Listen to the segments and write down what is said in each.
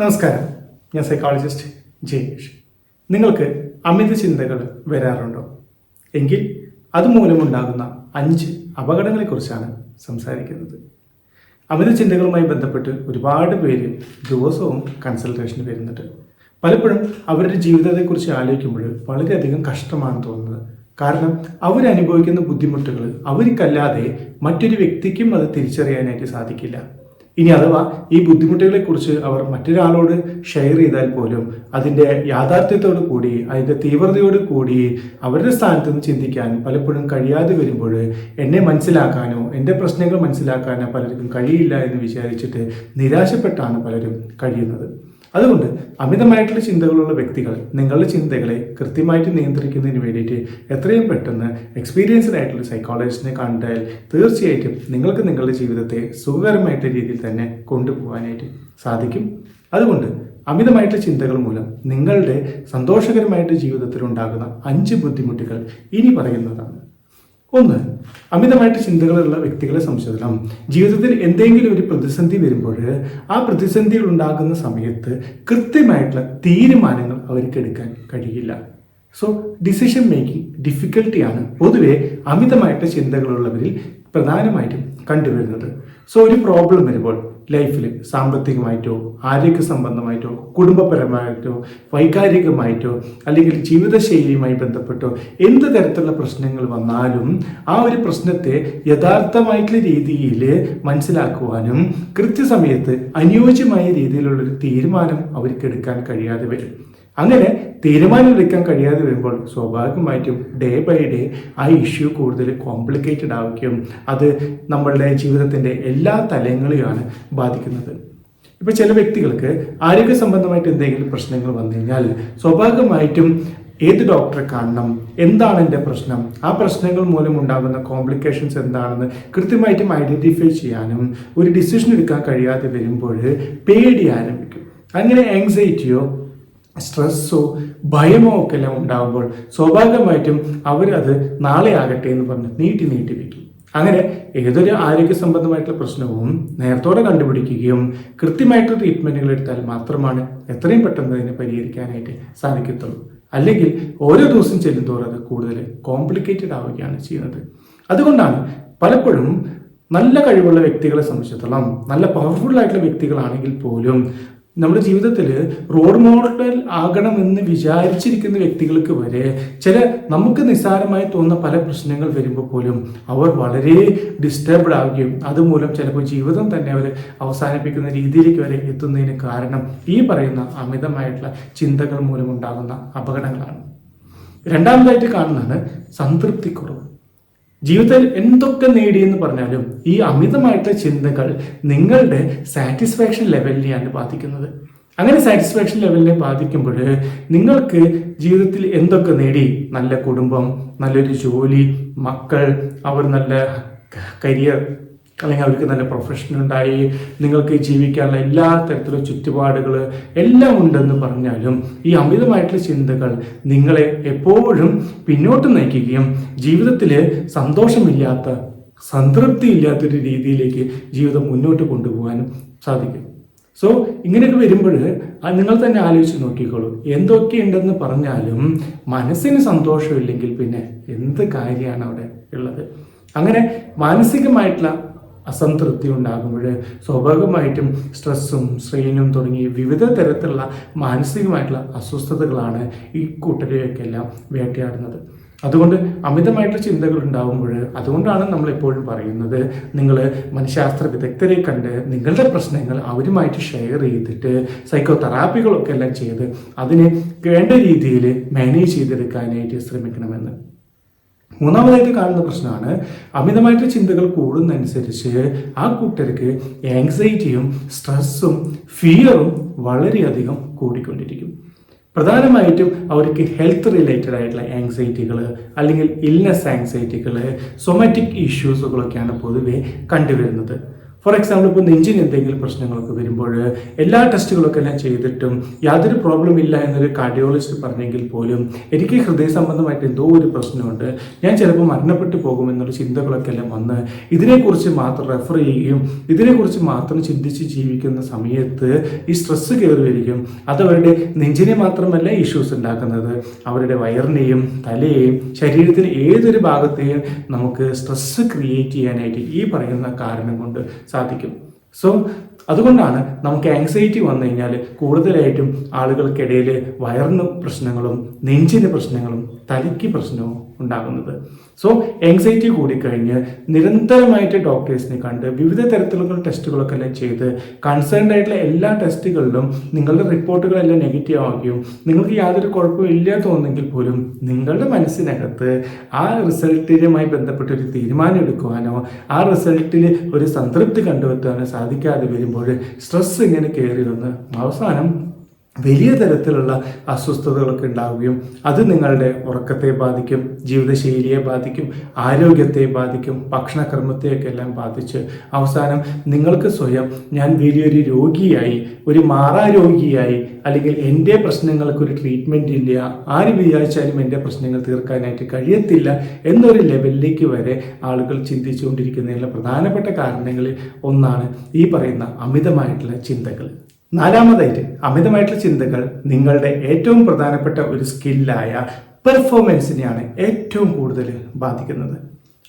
നമസ്കാരം. ഞാൻ സൈക്കോളജിസ്റ്റ് ജയേഷ് നിങ്ങൾക്ക് അമിത ചിന്തകൾ വരാറുണ്ടോ? എങ്കിൽ അതുമൂലമുണ്ടാകുന്ന അഞ്ച് അപകടങ്ങളെക്കുറിച്ചാണ് സംസാരിക്കുന്നത്. അമിത ചിന്തകളുമായി ബന്ധപ്പെട്ട് ഒരുപാട് പേര് ദിവസവും കൺസൾട്ടേഷന് വരുന്നുണ്ട്. പലപ്പോഴും അവരുടെ ജീവിതത്തെക്കുറിച്ച് ആലോചിക്കുമ്പോൾ വളരെയധികം കഷ്ടമാണ് തോന്നുന്നത്. കാരണം അവരനുഭവിക്കുന്ന ബുദ്ധിമുട്ടുകൾ അവർക്കല്ലാതെ മറ്റൊരു വ്യക്തിക്കും അത് തിരിച്ചറിയാനായിട്ട് സാധിക്കില്ല. ഇനി അഥവാ ഈ ബുദ്ധിമുട്ടുകളെ കുറിച്ച് അവർ മറ്റൊരാളോട് ഷെയർ ചെയ്താൽ പോലും അതിന്റെ യാഥാർത്ഥ്യത്തോട് കൂടി അതിന്റെ തീവ്രതയോട് കൂടി അവരുടെ സ്ഥാനത്ത് നിന്ന് ചിന്തിക്കാൻ പലപ്പോഴും കഴിയാതെ വരുമ്പോൾ എന്നെ മനസ്സിലാക്കാനോ എന്റെ പ്രശ്നങ്ങൾ മനസ്സിലാക്കാനോ പലർക്കും കഴിയില്ല എന്ന് വിചാരിച്ചിട്ട് നിരാശപ്പെട്ടാണ് പലരും കഴിയുന്നത്. അതുകൊണ്ട് അമിതമായിട്ടുള്ള ചിന്തകളുള്ള വ്യക്തികൾ നിങ്ങളുടെ ചിന്തകളെ കൃത്യമായിട്ട് നിയന്ത്രിക്കുന്നതിന് വേണ്ടിയിട്ട് എത്രയും പെട്ടെന്ന് എക്സ്പീരിയൻസ്ഡ് ആയിട്ടുള്ള സൈക്കോളജിസ്റ്റിനെ കണ്ടാൽ തീർച്ചയായിട്ടും നിങ്ങൾക്ക് നിങ്ങളുടെ ജീവിതത്തെ സുഖകരമായിട്ടുള്ള രീതിയിൽ തന്നെ കൊണ്ടുപോകാനായിട്ട് സാധിക്കും. അതുകൊണ്ട് അമിതമായിട്ടുള്ള ചിന്തകൾ മൂലം നിങ്ങളുടെ സന്തോഷകരമായിട്ട് ജീവിതത്തിൽ ഉണ്ടാകുന്ന അഞ്ച് ബുദ്ധിമുട്ടുകൾ ഇനി പറയുന്നതാണ്. ഒന്ന് അമിതമായിട്ട് ചിന്തകളുള്ള വ്യക്തികളെ സംശോധനം. ജീവിതത്തിൽ എന്തെങ്കിലും ഒരു പ്രതിസന്ധി വരുമ്പോൾ ആ പ്രതിസന്ധികൾ ഉണ്ടാകുന്ന സമയത്ത് കൃത്യമായിട്ടുള്ള തീരുമാനങ്ങൾ അവർക്ക് എടുക്കാൻ കഴിയില്ല. സോ ഡിസിഷൻ മേക്കിംഗ് ഡിഫിക്കൽട്ടിയാണ് പൊതുവെ അമിതമായിട്ട് ചിന്തകളുള്ളവരിൽ പ്രധാനമായിട്ടും കണ്ടുവരുന്നത്. സോ ഒരു പ്രോബ്ലം വരുമ്പോൾ ലൈഫിൽ സാമ്പത്തികമായിട്ടോ ആരോഗ്യ സംബന്ധമായിട്ടോ കുടുംബപരമായിട്ടോ വൈകാരികമായിട്ടോ അല്ലെങ്കിൽ ജീവിതശൈലിയുമായി ബന്ധപ്പെട്ടോ എന്ത് തരത്തിലുള്ള പ്രശ്നങ്ങൾ വന്നാലും ആ ഒരു പ്രശ്നത്തെ യഥാർത്ഥമായിട്ടുള്ള രീതിയിൽ മനസ്സിലാക്കുവാനും കൃത്യസമയത്ത് അനുയോജ്യമായ രീതിയിലുള്ളൊരു തീരുമാനം അവർക്ക് എടുക്കാൻ കഴിയാതെ വരും. അങ്ങനെ തീരുമാനം എടുക്കാൻ കഴിയാതെ വരുമ്പോൾ സ്വാഭാവികമായിട്ടും ഡേ ബൈ ഡേ ആ ഇഷ്യൂ കൂടുതൽ കോംപ്ലിക്കേറ്റഡ് ആവുകയും അത് നമ്മളുടെ ജീവിതത്തിന്റെ എല്ലാ തലങ്ങളെയാണ് ബാധിക്കുന്നത്. ഇപ്പോൾ ചില വ്യക്തികൾക്ക് ആരോഗ്യ സംബന്ധമായിട്ട് എന്തെങ്കിലും പ്രശ്നങ്ങൾ വന്നു കഴിഞ്ഞാൽ സ്വാഭാവികമായിട്ടും ഏത് ഡോക്ടറെ കാണണം എന്താണ് എന്റെ പ്രശ്നം ആ പ്രശ്നങ്ങൾ മൂലം ഉണ്ടാകുന്ന കോംപ്ലിക്കേഷൻസ് എന്താണെന്ന് കൃത്യമായിട്ടും ഐഡന്റിഫൈ ചെയ്യാനും ഒരു ഡിസിഷൻ എടുക്കാൻ കഴിയാതെ വരുമ്പോൾ പേടി ആരംഭിക്കും. അങ്ങനെ ആങ്സൈറ്റിയോ സ്ട്രെസ്സോ ഭയമോ ഒക്കെ എല്ലാം ഉണ്ടാകുമ്പോൾ സ്വാഭാവികമായിട്ടും അവരത് നാളെ ആകട്ടെ എന്ന് പറഞ്ഞ് നീട്ടി നീട്ടി വയ്ക്കും അങ്ങനെ ഏതൊരു ആരോഗ്യ സംബന്ധമായിട്ടുള്ള പ്രശ്നവും നേരത്തോടെ കണ്ടുപിടിക്കുകയും കൃത്യമായിട്ടുള്ള ട്രീറ്റ്മെന്റുകൾ എടുത്താൽ മാത്രമാണ് എത്രയും പെട്ടെന്ന് അതിനെ പരിഹരിക്കാനായിട്ട് സാധിക്കത്തുള്ളൂ. അല്ലെങ്കിൽ ഓരോ ദിവസം ചെല്ലുന്തോറും അത് കൂടുതൽ കോംപ്ലിക്കേറ്റഡ് ആവുകയാണ് ചെയ്യുന്നത്. അതുകൊണ്ടാണ് പലപ്പോഴും നല്ല കഴിവുള്ള വ്യക്തികളെ സംബന്ധിച്ചിടത്തോളം നല്ല പവർഫുൾ ആയിട്ടുള്ള വ്യക്തികളാണെങ്കിൽ പോലും നമ്മുടെ ജീവിതത്തിൽ റോൾ മോഡൽ ആകണമെന്ന് വിചാരിച്ചിരിക്കുന്ന വ്യക്തികൾക്ക് വരെ ചില നമുക്ക് നിസ്സാരമായി തോന്നുന്ന പല പ്രശ്നങ്ങൾ വരുമ്പോൾ പോലും അവർ വളരെ ഡിസ്റ്റർബ്ഡ് ആവുകയും അതുമൂലം ചിലപ്പോൾ ജീവിതം തന്നെ അവർ അവസാനിപ്പിക്കുന്ന രീതിയിലേക്ക് വരെ എത്തുന്നതിന് കാരണം ഈ പറയുന്ന അമിതമായിട്ടുള്ള ചിന്തകൾ മൂലമുണ്ടാകുന്ന അപകടങ്ങളാണ്. രണ്ടാമതായിട്ട് കാണുന്നതാണ് സംതൃപ്തിക്കുറവ്. ജീവിതത്തിൽ എന്തൊക്കെ നേടിയെന്ന് പറഞ്ഞാലും ഈ അമിതമായിട്ടുള്ള ചിന്തകൾ നിങ്ങളുടെ സാറ്റിസ്ഫാക്ഷൻ ലെവലിനെയാണ് ബാധിക്കുന്നത്. അങ്ങനെ സാറ്റിസ്ഫാക്ഷൻ ലെവലിനെ ബാധിക്കുമ്പോൾ നിങ്ങൾക്ക് ജീവിതത്തിൽ എന്തൊക്കെ നേടി? നല്ല കുടുംബം നല്ലൊരു ജോലി മക്കൾ അവർ നല്ല കരിയർ അല്ലെങ്കിൽ അവർക്ക് നല്ല പ്രൊഫഷൻ ഉണ്ടായി നിങ്ങൾക്ക് ജീവിക്കാനുള്ള എല്ലാ തരത്തിലുള്ള ചുറ്റുപാടുകൾ എല്ലാം ഉണ്ടെന്ന് പറഞ്ഞാലും ഈ അമിതമായിട്ടുള്ള ചിന്തകൾ നിങ്ങളെ എപ്പോഴും പിന്നോട്ട് നയിക്കുകയും ജീവിതത്തിൽ സന്തോഷമില്ലാത്ത സംതൃപ്തി ഇല്ലാത്തൊരു രീതിയിലേക്ക് ജീവിതം മുന്നോട്ട് കൊണ്ടുപോകാനും സാധിക്കും. സോ ഇങ്ങനെയൊക്കെ വരുമ്പോൾ നിങ്ങൾ തന്നെ ആലോചിച്ച് നോക്കിക്കോളൂ. എന്തൊക്കെയുണ്ടെന്ന് പറഞ്ഞാലും മനസ്സിന് സന്തോഷമില്ലെങ്കിൽ പിന്നെ എന്ത് കാര്യമാണ് അവിടെ ഉള്ളത്? അങ്ങനെ മാനസികമായിട്ടുള്ള അസംതൃപ്തി ഉണ്ടാകുമ്പോൾ സ്വാഭാവികമായിട്ടും സ്ട്രെസ്സും സ്ട്രെയിനും തുടങ്ങി വിവിധ തരത്തിലുള്ള മാനസികമായിട്ടുള്ള അസ്വസ്ഥതകളാണ് ഈ കൂട്ടരെയൊക്കെല്ലാം വേട്ടയാടുന്നത്. അതുകൊണ്ട് അമിതമായിട്ടുള്ള ചിന്തകൾ ഉണ്ടാകുമ്പോൾ അതുകൊണ്ടാണ് നമ്മൾ എപ്പോഴും പറയുന്നത് നിങ്ങൾ മനഃശാസ്ത്ര വിദഗ്ധരെ കണ്ട് നിങ്ങളുടെ പ്രശ്നങ്ങൾ അവരുമായിട്ട് ഷെയർ ചെയ്തിട്ട് സൈക്കോ തെറാപ്പികളൊക്കെ എല്ലാം ചെയ്ത് അതിനെ വേണ്ട രീതിയിൽ മാനേജ് ചെയ്തെടുക്കാനായിട്ട് ശ്രമിക്കണമെന്ന്. മൂന്നാമതായിട്ട് കാണുന്ന പ്രശ്നമാണ് അമിതമായിട്ട് ചിന്തകൾ കൂടുന്നതനുസരിച്ച് ആ കൂട്ടർക്ക് ആങ്സൈറ്റിയും സ്ട്രെസ്സും ഫിയറും വളരെയധികം കൂടിക്കൊണ്ടിരിക്കും. പ്രധാനമായിട്ടും അവർക്ക് ഹെൽത്ത് റിലേറ്റഡ് ആയിട്ടുള്ള ആങ്സൈറ്റികൾ അല്ലെങ്കിൽ ഇൽനെസ് ആങ്സൈറ്റികൾ സൊമാറ്റിക് ഇഷ്യൂസുകളൊക്കെയാണ് പൊതുവെ കണ്ടുവരുന്നത്. ഫോർ എക്സാമ്പിൾ ഇപ്പോൾ നെഞ്ചിന് എന്തെങ്കിലും പ്രശ്നങ്ങളൊക്കെ വരുമ്പോൾ എല്ലാ ടെസ്റ്റുകളൊക്കെ എല്ലാം ചെയ്തിട്ടും യാതൊരു പ്രോബ്ലം ഇല്ല എന്നൊരു കാർഡിയോളജിസ്റ്റ് പറഞ്ഞെങ്കിൽ പോലും എനിക്ക് ഹൃദയ സംബന്ധമായിട്ട് എന്തോ ഒരു പ്രശ്നമുണ്ട്. ഞാൻ ചിലപ്പോൾ മരണപ്പെട്ടു പോകുമെന്നുള്ള ചിന്തകളൊക്കെ എല്ലാം വന്ന് ഇതിനെക്കുറിച്ച് മാത്രം റെഫർ ചെയ്യുകയും ഇതിനെക്കുറിച്ച് മാത്രം ചിന്തിച്ച് ജീവിക്കുന്ന സമയത്ത് ഈ സ്ട്രെസ്സ് കയറി വരികയും അത് അവരുടെ നെഞ്ചിനെ മാത്രമല്ല ഇഷ്യൂസ് ഉണ്ടാക്കുന്നത്. അവരുടെ വയറിനെയും തലയെയും ശരീരത്തിന് ഏതൊരു ഭാഗത്തെയും നമുക്ക് സ്ട്രെസ്സ് ക്രിയേറ്റ് ചെയ്യാനായിട്ട് ഈ പറയുന്ന കാരണം കൊണ്ട് സാധിക്കും. സോ അതുകൊണ്ടാണ് നമുക്ക് ആങ്സൈറ്റി വന്നു കഴിഞ്ഞാൽ കൂടുതലായിട്ടും ആളുകൾക്കിടയിൽ വയറിന് പ്രശ്നങ്ങളും നെഞ്ചിന് പ്രശ്നങ്ങളും തലയ്ക്ക് പ്രശ്നവും ഉണ്ടാകുന്നത്. സോ എങ്സൈറ്റി കൂടിക്കഴിഞ്ഞ് നിരന്തരമായിട്ട് ഡോക്ടേഴ്സിനെ കണ്ട് വിവിധ തരത്തിലുള്ള ടെസ്റ്റുകളൊക്കെ എല്ലാം ചെയ്ത് കൺസേൺഡ് ആയിട്ടുള്ള എല്ലാ ടെസ്റ്റുകളിലും നിങ്ങളുടെ റിപ്പോർട്ടുകളെല്ലാം നെഗറ്റീവ് ആവുകയും നിങ്ങൾക്ക് യാതൊരു കുഴപ്പവും ഇല്ല തോന്നുന്നെങ്കിൽ പോലും നിങ്ങളുടെ മനസ്സിനകത്ത് ആ റിസൾട്ടിനുമായി ബന്ധപ്പെട്ട് ഒരു തീരുമാനം എടുക്കുവാനോ ആ റിസൾട്ടിൽ ഒരു സംതൃപ്തി കണ്ടുവെത്താനോ സാധിക്കാതെ വരുമ്പോൾ സ്ട്രെസ് ഇങ്ങനെ കയറി വന്ന് അവസാനം വലിയ തരത്തിലുള്ള അസ്വസ്ഥതകളൊക്കെ ഉണ്ടാവുകയും അത് നിങ്ങളുടെ ഉറക്കത്തെ ബാധിക്കും ജീവിതശൈലിയെ ബാധിക്കും ആരോഗ്യത്തെ ബാധിക്കും ഭക്ഷണക്രമത്തെയൊക്കെ എല്ലാം ബാധിച്ച് അവസാനം നിങ്ങൾക്ക് സ്വയം ഞാൻ വലിയൊരു രോഗിയായി ഒരു മാറാ രോഗിയായി അല്ലെങ്കിൽ എന്റെ പ്രശ്നങ്ങൾക്ക് ഒരു ട്രീറ്റ്മെന്റ് ഇല്ല ആര് വിചാരിച്ചാലും എന്റെ പ്രശ്നങ്ങൾ തീർക്കാനായിട്ട് കഴിയത്തില്ല എന്നൊരു ലെവലിലേക്ക് വരെ ആളുകൾ ചിന്തിച്ചുകൊണ്ടിരിക്കുന്നതിനുള്ള പ്രധാനപ്പെട്ട കാരണങ്ങളിൽ ഒന്നാണ് ഈ പറയുന്ന അമിതമായിട്ടുള്ള ചിന്തകൾ. നാലാമതായിട്ട് അമിതമായിട്ടുള്ള ചിന്തകൾ നിങ്ങളുടെ ഏറ്റവും പ്രധാനപ്പെട്ട ഒരു സ്കില്ലായ പെർഫോമൻസിനെയാണ് ഏറ്റവും കൂടുതൽ ബാധിക്കുന്നത്.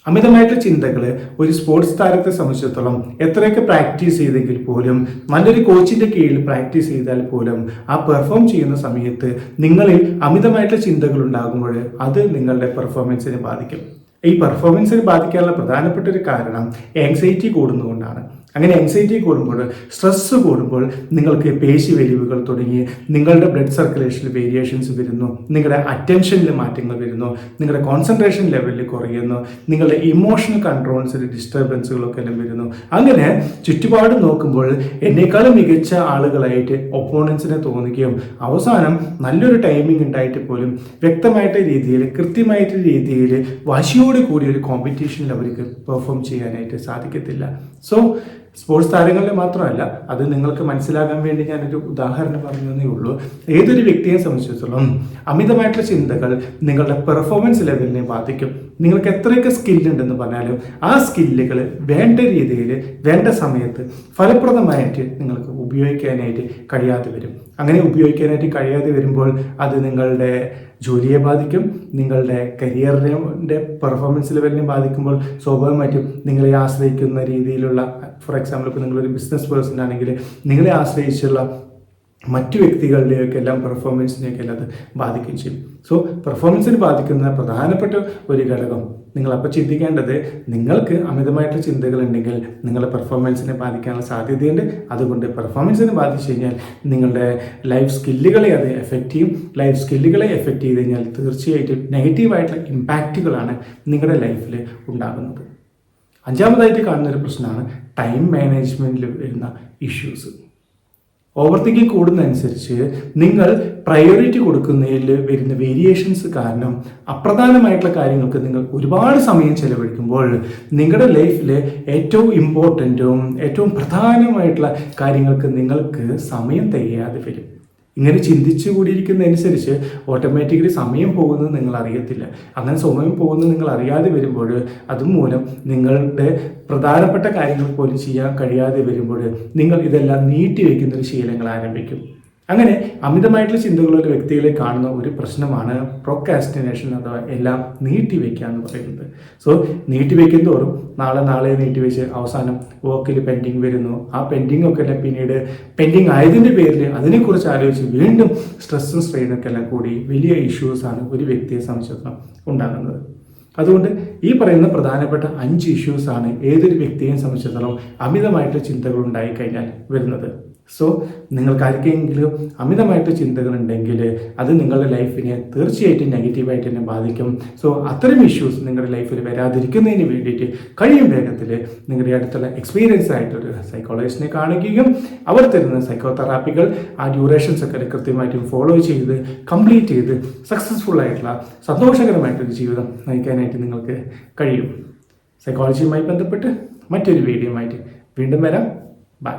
അമിതമായിട്ടുള്ള ചിന്തകൾ ഒരു സ്പോർട്സ് താരത്തെ സംബന്ധിച്ചിടത്തോളം എത്രയൊക്കെ പ്രാക്ടീസ് ചെയ്തെങ്കിൽ പോലും നല്ലൊരു കോച്ചിന്റെ കീഴിൽ പ്രാക്ടീസ് ചെയ്താൽ പോലും ആ പെർഫോം ചെയ്യുന്ന സമയത്ത് നിങ്ങളിൽ അമിതമായിട്ടുള്ള ചിന്തകൾ ഉണ്ടാകുമ്പോൾ അത് നിങ്ങളുടെ പെർഫോമൻസിനെ ബാധിക്കും. ഈ പെർഫോമൻസിനെ ബാധിക്കാനുള്ള പ്രധാനപ്പെട്ട ഒരു കാരണം ആങ്സൈറ്റി കൂടുന്നതുകൊണ്ടാണ്. അങ്ങനെ എൻസൈറ്റി കൂടുമ്പോൾ സ്ട്രെസ്സ് കൂടുമ്പോൾ നിങ്ങൾക്ക് പേശി വലിവുകൾ തുടങ്ങി നിങ്ങളുടെ ബ്ലഡ് സർക്കുലേഷനിൽ വേരിയേഷൻസ് വരുന്നു നിങ്ങളുടെ അറ്റൻഷനിൽ മാറ്റങ്ങൾ വരുന്നു നിങ്ങളുടെ കോൺസെൻട്രേഷൻ ലെവലിൽ കുറയുന്നു നിങ്ങളുടെ ഇമോഷണൽ കൺട്രോൾസിൽ ഡിസ്റ്റർബൻസുകളൊക്കെ എല്ലാം വരുന്നു. അങ്ങനെ ചുറ്റുപാട് നോക്കുമ്പോൾ എന്നേക്കാളും മികച്ച ആളുകളായിട്ട് ഒപ്പോണൻസിനെ തോന്നുകയും അവസാനം നല്ലൊരു ടൈമിംഗ് ഉണ്ടായിട്ട് പോലും വ്യക്തമായിട്ട് രീതിയിൽ കൃത്യമായിട്ട് രീതിയിൽ വാശിയോട് കൂടി ഒരു കോമ്പറ്റീഷനിൽ അവർക്ക് പെർഫോം ചെയ്യാനായിട്ട് സാധിക്കത്തില്ല. സോ സ്പോർട്സ് താരങ്ങളിൽ മാത്രമല്ല അത് നിങ്ങൾക്ക് മനസ്സിലാകാൻ വേണ്ടി ഞാനൊരു ഉദാഹരണം പറഞ്ഞതേ ഉള്ളൂ. ഏതൊരു വ്യക്തിയെ സംബന്ധിച്ചിടത്തോളം അമിതമായിട്ടുള്ള ചിന്തകൾ നിങ്ങളുടെ പെർഫോമൻസ് ലെവലിനെ ബാധിക്കും. നിങ്ങൾക്ക് എത്രയൊക്കെ സ്കില്ലുണ്ടെന്ന് പറഞ്ഞാലും ആ സ്കില്ലുകൾ വേണ്ട രീതിയിൽ വേണ്ട സമയത്ത് ഫലപ്രദമായിട്ട് നിങ്ങൾക്ക് ഉപയോഗിക്കാനായിട്ട് കഴിയാതെ വരും. അങ്ങനെ ഉപയോഗിക്കാനായിട്ട് കഴിയാതെ വരുമ്പോൾ അത് നിങ്ങളുടെ ജോലിയെ ബാധിക്കും നിങ്ങളുടെ കരിയറിന്റെ പെർഫോമൻസ് ലെവലിനെ ബാധിക്കുമ്പോൾ സ്വാഭാവികമായിട്ടും നിങ്ങളെ ആശ്രയിക്കുന്ന രീതിയിലുള്ള ഫോർ എക്സാമ്പിൾ ഇപ്പോൾ നിങ്ങളൊരു ബിസിനസ് പേഴ്സൺ ആണെങ്കിൽ നിങ്ങളെ ആശ്രയിച്ചുള്ള മറ്റു വ്യക്തികളുടെയൊക്കെ എല്ലാം പെർഫോമൻസിനെയൊക്കെ എല്ലാം അത് ബാധിക്കുകയും ചെയ്യും. സോ പെർഫോമൻസിന് ബാധിക്കുന്ന പ്രധാനപ്പെട്ട ഒരു ഘടകം നിങ്ങൾ അപ്പോൾ ചിന്തിക്കേണ്ടത് നിങ്ങൾക്ക് അമിതമായിട്ടുള്ള ചിന്തകൾ ഉണ്ടെങ്കിൽ നിങ്ങളുടെ പെർഫോമൻസിനെ ബാധിക്കാനുള്ള സാധ്യതയുണ്ട്. അതുകൊണ്ട് പെർഫോമൻസിനെ ബാധിച്ചു കഴിഞ്ഞാൽ നിങ്ങളുടെ ലൈഫ് സ്കില്ലുകളെ അത് എഫക്റ്റ് ചെയ്യും. ലൈഫ് സ്കില്ലുകളെ എഫക്റ്റ് ചെയ്ത് കഴിഞ്ഞാൽ തീർച്ചയായിട്ടും നെഗറ്റീവായിട്ടുള്ള ഇമ്പാക്റ്റുകളാണ് നിങ്ങളുടെ ലൈഫിൽ ഉണ്ടാകുന്നത്. അഞ്ചാമതായിട്ട് കാണുന്ന ഒരു പ്രശ്നമാണ് ടൈം മാനേജ്മെന്റിൽ വരുന്ന ഇഷ്യൂസ് ഓവർ തിങ്കിങ് കൂടുന്നതനുസരിച്ച് നിങ്ങൾ പ്രയോറിറ്റി കൊടുക്കുന്നതിൽ വരുന്ന വേരിയേഷൻസ് കാരണം അപ്രധാനമായിട്ടുള്ള കാര്യങ്ങൾക്ക് നിങ്ങൾ ഒരുപാട് സമയം ചെലവഴിക്കുമ്പോൾ നിങ്ങളുടെ ലൈഫിലെ ഏറ്റവും ഇമ്പോർട്ടന്റും ഏറ്റവും പ്രധാനമായിട്ടുള്ള കാര്യങ്ങൾക്ക് നിങ്ങൾക്ക് സമയം തികയാതെ വരും. ഇങ്ങനെ ചിന്തിച്ചു കൂടിയിരിക്കുന്നതനുസരിച്ച് ഓട്ടോമാറ്റിക്കലി സമയം പോകുന്നത് നിങ്ങൾ അറിയത്തില്ല അങ്ങനെ സമയം പോകുന്നത് നിങ്ങൾ അറിയാതെ വരുമ്പോൾ അതുമൂലം നിങ്ങളുടെ പ്രധാനപ്പെട്ട കാര്യങ്ങൾ പോലും ചെയ്യാൻ കഴിയാതെ വരുമ്പോൾ നിങ്ങൾ ഇതെല്ലാം നീട്ടി വയ്ക്കുന്ന ഒരു ശീലങ്ങൾ ആരംഭിക്കും. അങ്ങനെ അമിതമായിട്ടുള്ള ചിന്തകളുള്ള വ്യക്തികളെ കാണുന്ന ഒരു പ്രശ്നമാണ് പ്രൊക്കാസ്റ്റിനേഷൻ അഥവാ എല്ലാം നീട്ടിവെക്കുക എന്ന് പറയുന്നത്. സോ നീട്ടിവെക്കും തോറും നാളെ നാളെ നീട്ടിവെച്ച് അവസാനം വർക്കിൽ പെൻഡിങ് വരുന്നു. ആ പെൻഡിങ് ഒക്കെ എല്ലാം പിന്നീട് പെൻഡിങ് ആയതിന്റെ പേരിൽ അതിനെക്കുറിച്ച് ആലോചിച്ച് വീണ്ടും സ്ട്രെസ്സും സ്ട്രെയിനൊക്കെ എല്ലാം കൂടി വലിയ ഇഷ്യൂസാണ് ഒരു വ്യക്തിയെ സംബന്ധിച്ചിടത്തോളം ഉണ്ടാകുന്നത്. അതുകൊണ്ട് ഈ പറയുന്ന പ്രധാനപ്പെട്ട അഞ്ച് ഇഷ്യൂസാണ് ഏതൊരു വ്യക്തിയെയും സംബന്ധിച്ചിടത്തോളം അമിതമായിട്ടുള്ള ചിന്തകൾ ഉണ്ടായിക്കഴിഞ്ഞാൽ വരുന്നത്. സോ നിങ്ങൾക്ക് ആർക്കെങ്കിലും അമിതമായിട്ട് ചിന്തകളുണ്ടെങ്കിൽ അത് നിങ്ങളുടെ ലൈഫിനെ തീർച്ചയായിട്ടും നെഗറ്റീവായിട്ട് തന്നെ ബാധിക്കും. സോ അത്തരം ഇഷ്യൂസ് നിങ്ങളുടെ ലൈഫിൽ വരാതിരിക്കുന്നതിന് വേണ്ടിയിട്ട് കഴിയും വേഗത്തിൽ നിങ്ങളുടെ അടുത്തുള്ള എക്സ്പീരിയൻസ് ആയിട്ടൊരു സൈക്കോളജിസ്റ്റിനെ കാണിക്കുകയും അവർ തരുന്ന സൈക്കോതെറാപ്പികൾ ആ ഡ്യൂറേഷൻസ് ഒക്കെ കൃത്യമായിട്ടും ഫോളോ ചെയ്ത് കംപ്ലീറ്റ് ചെയ്ത് സക്സസ്ഫുൾ ആയിട്ടുള്ള സന്തോഷകരമായിട്ടൊരു ജീവിതം നയിക്കാനായിട്ട് നിങ്ങൾക്ക് കഴിയും. സൈക്കോളജിയുമായി ബന്ധപ്പെട്ട് മറ്റൊരു വീഡിയോ ആയിട്ട് വീണ്ടും വരാം. ബൈ